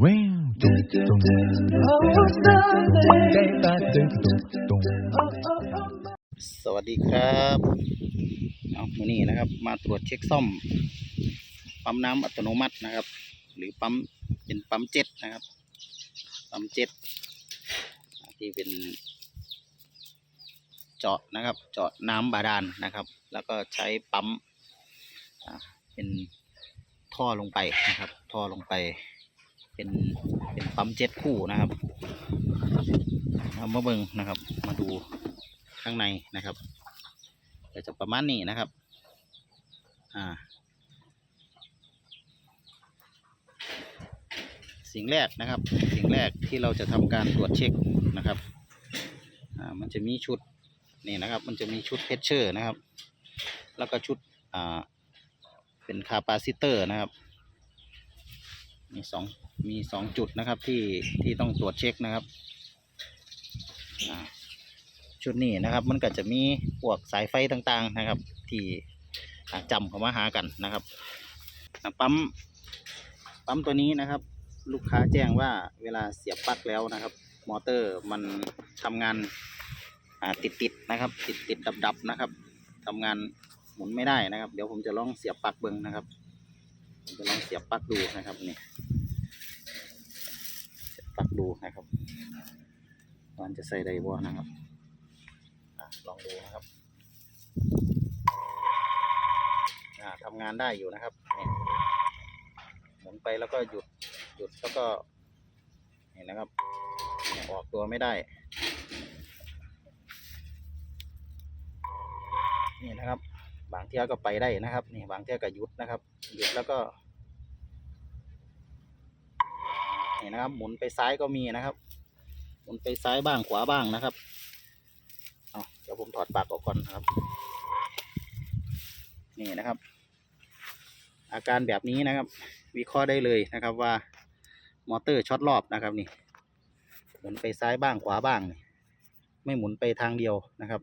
สวัสดีครับเอามือนี้นะครับ มาตรวจเช็คซ่อม ปั๊มน้ำอัตโนมัตินะครับ หรือปั๊มเป็นปั๊มเจ็ตนะครับ ปั๊มเจ็ตที่เป็น เจาะนะครับ เจาะน้ำบาดาลนะครับ แล้วก็ใช้ปั๊มเป็นท่อลงไปนะครับ ท่อลงไป เป็นเป็นปั๊มเจ็ตคู่นะครับเอามาเบิ่งนะครับ มาดูข้างในนะครับก็จะประมาณนี้นะครับ อ่า สิ่งแรกนะครับ สิ่งแรกที่เราจะทำการตรวจเช็คนะครับ อ่า มันจะมีชุดนี่นะครับ มันจะมีชุดเพชเชอร์นะครับ แล้วก็ชุด อ่า เป็นคาปาซิเตอร์นะครับ มีสองมีสองจุดนะครับที่ที่ต้องตรวจเช็คนะครับชุดนี้นะครับมันก็จะมีพวกสายไฟต่างๆนะครับ ที่จำเข้ามาหากันนะครับปั๊มปั๊มตัวนี้นะครับ ลูกค้าแจ้งว่าเวลาเสียบปลั๊กแล้วนะครับ มอเตอร์มันทำงานติดติดๆนะครับ ติดติดดับดับๆนะครับทำงานหมุนไม่ได้นะครับ เดี๋ยวผมจะลองเสียบปลั๊กเบิ้งนะครับ จะลองเสียบปลั๊กดูนะครับนี่เสียบปลั๊กดูนะครับมันจะใส่ได้บ่นะครับอลองดูนะครับทำงานได้อยู่นะครับเนี่ยหมุนไปแล้วก็หยุดหยุดแล้วก็เห็นนะครับออกตัวไม่ได้ บางเที่ยวก็ไปได้นะครับ นี่บางเที่ยวก็หยุดนะครับหยุดแล้วก็นี่นะครับ หมุนไปซ้ายก็มีนะครับ หมุนไปซ้ายบ้างขวาบ้างนะครับเอาเดี๋ยวผมถอดปลั๊กออกก่อนนะครับ นี่นะครับ อาการแบบนี้นะครับ วิเคราะห์ได้เลยนะครับว่ามอเตอร์ช็อตรอบนะครับนี่ หมุนไปซ้ายบ้างขวาบ้างนี่ไม่หมุนไปทางเดียวนะครับ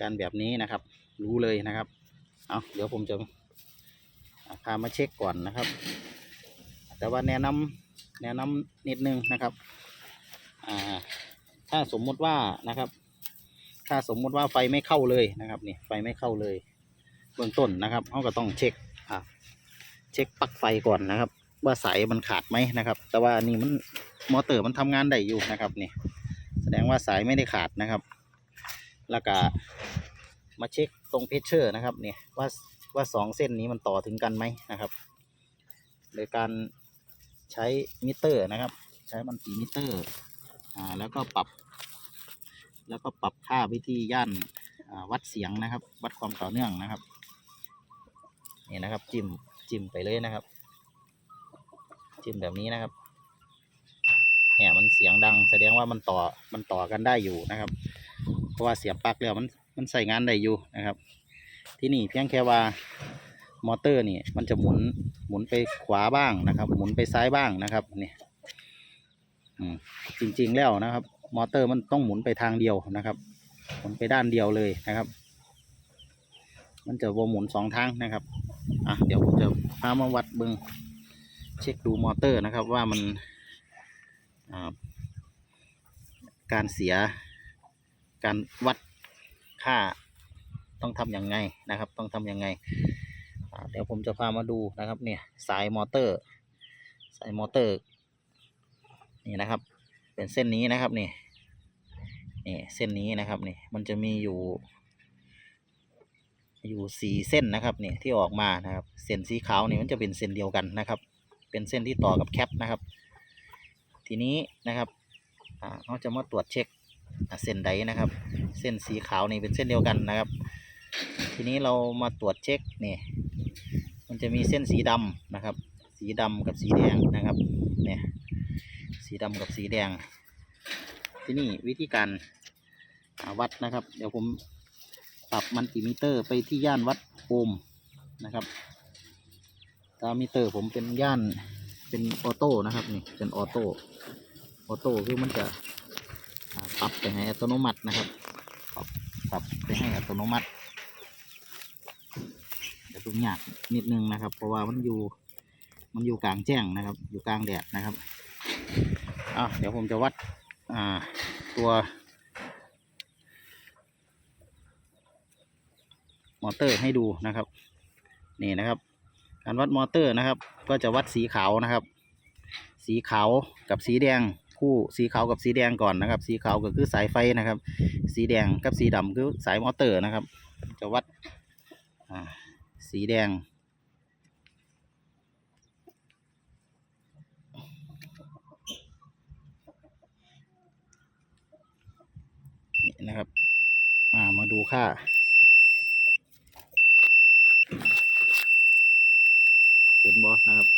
การแบบนี้นะครับ รู้เลยนะครับ เอาเดี๋ยวผมจะพามาเช็คก่อนนะครับ แต่ว่าแนะนำแนะนำนิดนึงนะครับอ่าถ้าสมมุติว่านะครับ ถ้าสมมุติว่าไฟไม่เข้าเลยนะครับนี่ไฟไม่เข้าเลยเบื้องต้นนะครับเขาก็ต้องเช็คอ่าเช็คปลั๊กไฟก่อนนะครับ ว่าสายมันขาดไหมนะครับ แต่ว่านี่มันมอเตอร์มันทำงานได้อยู่นะครับนี่แสดงว่าสายไม่ได้ขาดนะครับ แล้วก็มาเช็คตรงเพชเชอร์นะครับเนี่ยว่าว่าสองเส้นนี้มันต่อถึงกันไหมนะครับ โดยการใช้มิเตอร์นะครับ ใช้มันตีมิเตอร์อ่าแล้วก็ปรับ แล้วก็ปรับค่าวิธีย่านวัดเสียงนะครับ วัดความต่อเนื่องนะครับนี่นะครับจิ้มจิ้มไปเลยนะครับ จิ้มแบบนี้นะครับเนี่ยมันเสียงดังแสดงว่ามันต่อมันต่อกันได้อยู่นะครับ ราะว่าเสียบปลั๊กแล้วมันมันใส่งานได้อยู่นะครับ ที่นี่เพียงแค่ว่ามอเตอร์นี่มันจะหมุนหมุนไปขวาบ้างนะครับ หมุนไปซ้ายบ้างนะครับนี่จริงๆแล้วนะครับ มอเตอร์มันต้องหมุนไปทางเดียวนะครับ หมุนไปด้านเดียวเลยนะครับ มันจะวหมุนสองทางนะครับอะเดี๋ยวผมจะพามาวัดเบิงเช็คดูมอเตอร์นะครับว่ามันการเสีย การวัดค่าต้องทำอยังไงนะครับ ต้องทำอยังไง เดี๋ยวผมจะพามาดูนะครับเนี่ยสายมอเตอร์ สายมอเตอร์นี่นะครับ เป็นเส้นนี้นะครับนี่นี่เส้นนี้นะครับนี่มันจะมีอยู่ อยู่สี่เส้นนะครับนี่ที่ออกมานะครับ เส้นสีขาวนี่มันจะเป็นเส้นเดียวกันนะครับ เป็นเส้นที่ต่อกับแคปนะครับ ทีนี้นะครับเราจะมาตรวจเช็ค เส้นใดนะครับ เส้นสีขาวนี่เป็นเส้นเดียวกันนะครับ ทีนี้เรามาตรวจเช็คนี่มันจะมีเส้นสีดำนะครับ สีดำกับสีแดงนะครับเนี่ยสีดำกับสีแดง ที่นี่วิธีการวัดนะครับ เดี๋ยวผมปรับมันติมิเตอร์ไปที่ย่านวัดโอห์มนะครับตามมิเตอร์ผมเป็นย่านเป็นออโต้นะครับนี่เป็นออโต้ออโต้คือมันจะ ปรับไปให้อัตโนมัตินะครับ ปรับปรับไปให้อัตโนมัติเดี๋ยวผมอยากนิดนึงนะครับ เพราะว่ามันอยู่มันอยู่กลางแจ้งนะครับ อยู่กลางแดดนะครับอะเดี๋ยวผมจะวัดอ่าตัวมอเตอร์ให้ดูนะครับ นี่นะครับ การวัดมอเตอร์นะครับ ก็จะวัดสีขาวนะครับ สีขาวกับสีแดง คู่สีขาวกับสีแดงก่อนนะครับ สีขาวก็คือสายไฟนะครับ สีแดงกับสีดำคือสายมอเตอร์นะครับ จะวัดสีแดง นี่นะครับามาดูค่าเห็นบอนะครับ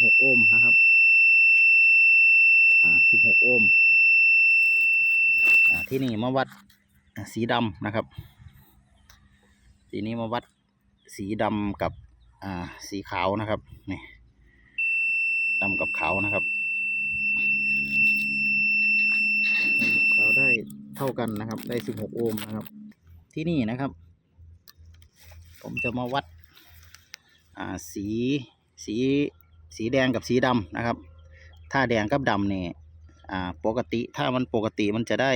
16 โอห์มนะครับ อ่า16โอห์มที่นี่มาวัดสีดำนะครับ ทีนี้มาวัดสีดำกับสีขาวนะครับนี่ดำกับขาวนะครับขาวได้เท่ากันนะครับ ได้16โอห์มนะครับ ที่นี่นะครับ ผมจะมาวัดสีสีสีแดงกับสีดำนะครับ ถ้าแดงกับดำเนี่ย อ่าปกติถ้ามันปกติมันจะได้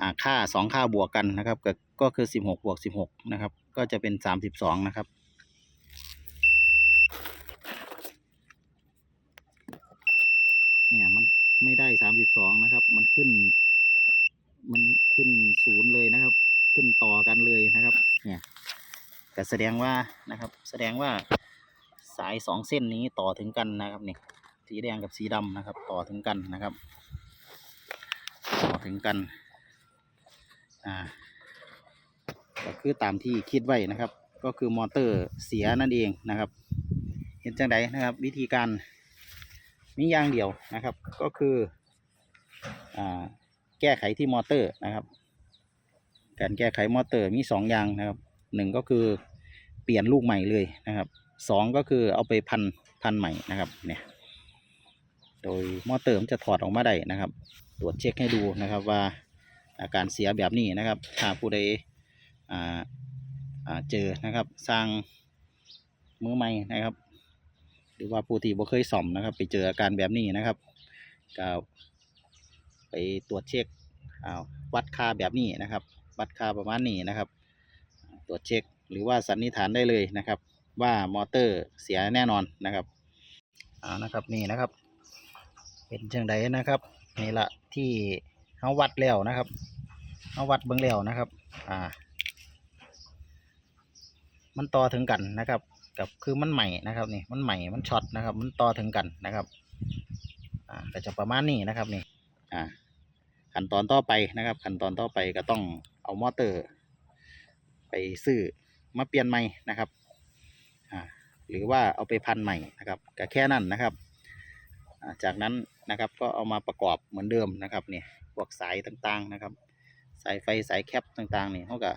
อ่าค่าสองค่าบวกกันนะครับ ก็ก็คือสิบหกบวกสิบหกนะครับ ก็จะเป็นสามสิบสองนะครับเนี่ยมันไม่ได้สามสิบสองนะครับ มันขึ้น มันขึ้นศูนย์เลยนะครับ ขึ้นต่อกันเลยนะครับ เนี่ยก็แสดงว่านะครับ แสดงว่าสายสองเส้นนี้ต่อถึงกันนะครับเนี่ย สีแดงกับสีดำนะครับ ต่อถึงกันนะครับ ต่อถึงกันอ่าก็คือตามที่คิดไว้นะครับ ก็คือมอเตอร์เสียนั่นเองนะครับ เห็นจังไดนะครับ วิธีการมีอย่างเดียวนะครับ ก็คืออ่าแก้ไขที่มอเตอร์นะครับการแก้ไขมอเตอร์มีสองอย่างนะครับหนึ่งก็คือเปลี่ยนลูกใหม่เลยนะครับสองก็คือเอาไปพันพันใหม่นะครับเนี่ย โดยมอเตอร์มันจะถอดออกมาได้นะครับ ตรวจเช็คให้ดูนะครับว่าอาการเสียแบบนี้นะครับถ้าผู้ใดอ่าอ่าเจอนะครับสร้างมือใหม่นะครับ หรือว่าผู้ที่บ่เคยซ่อมนะครับ ไปเจออาการแบบนี้นะครับก็ไปตรวจเช็ควัดค่าแบบนี้นะครับ วัดค่าประมาณนี้นะครับ ตรวจเช็คหรือว่าสันนิษฐานได้เลยนะครับ ว่ามอเตอร์เสียแน่นอนนะครับอ่านะครับนี่นะครับ เป็นจังไดนะครับนี่ละที่เขาวัดแล้วนะครับเขาวัดเบื้องแล้วนะครับ อ่า มันต่อถึงกันนะครับ กับคือมันใหม่นะครับนี่มันใหม่มันช็อตนะครับ มันต่อถึงกันนะครับ อ่าก็จะประมาณนี้นะครับนี่ อ่า ขั้นตอนต่อไปนะครับ ขั้นตอนต่อไปก็ต้องเอามอเตอร์ ไปซื้อมาเปลี่ยนใหม่นะครับ อ่า หรือว่าเอาไปพันใหม่นะครับก็แค่นั้นนะครับอ่าจากนั้น นะครับ ก็เอามาประกอบเหมือนเดิมนะครับเนี่ยพวกสายต่างๆนะครับ สายไฟสายแคปต่างๆนี่เขาก็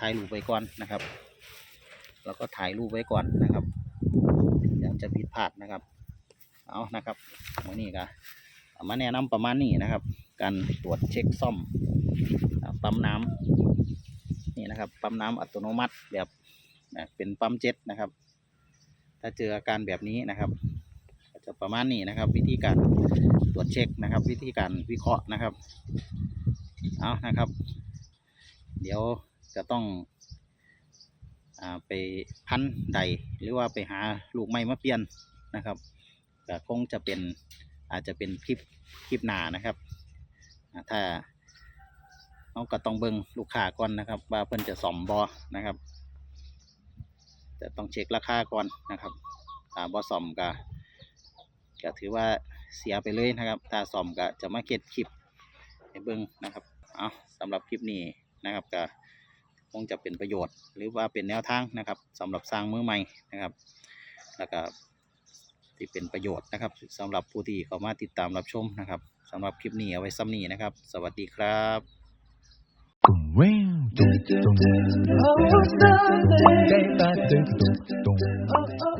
ถ่ายรูปไว้ก่อนนะครับ แล้วก็ถ่ายรูปไว้ก่อนนะครับเดี๋ยวจะผิดพลาดนะครับ เอานะครับวันนี้ก็มาแนะนำประมาณนี้นะครับ การตรวจเช็คซ่อมปั๊มน้ำนี่นะครับปั๊มน้ำอัตโนมัติแบบเป็นปั๊มเจ็ตนะครับ ถ้าเจออาการแบบนี้นะครับ จะประมาณนี้นะครับ วิธีการตรวจเช็คนะครับ วิธีการวิเคราะห์นะครับเอานะครับ เดี๋ยวจะต้องอไปพันใดหรือว่าไปหาลูกไม้มาเปลี่ยนนะครับก็คงจะเป็นอาจจะเป็นคลิปคลิปหนานะครับถ้าเราก็ต้องเบิ่งลูกค้าก่อนนะครับ ว่าเพิ่นจะซ่อมบอนะครับจะต้องเช็คราคาก่อนนะครับบ่ซ่อมก็ ก็ถือว่าเสียไปเลยนะครับถ้าซอมก็จะมาเก็บคลิปให้เบิ่งนะครับเอาสำหรับคลิปนี้นะครับก็คงจะเป็นประโยชน์ หรือว่าเป็นแนวทางนะครับสำหรับสร้างมือใหม่นะครับ แล้วก็ที่เป็นประโยชน์นะครับสำหรับผู้ที่เข้ามาติดตามรับชมนะครับสำหรับคลิปนี้เอาไว้ซ้ำนี้นะครับ สวัสดีครับ Wow. Dum, dum, dum. Oh, Sunday.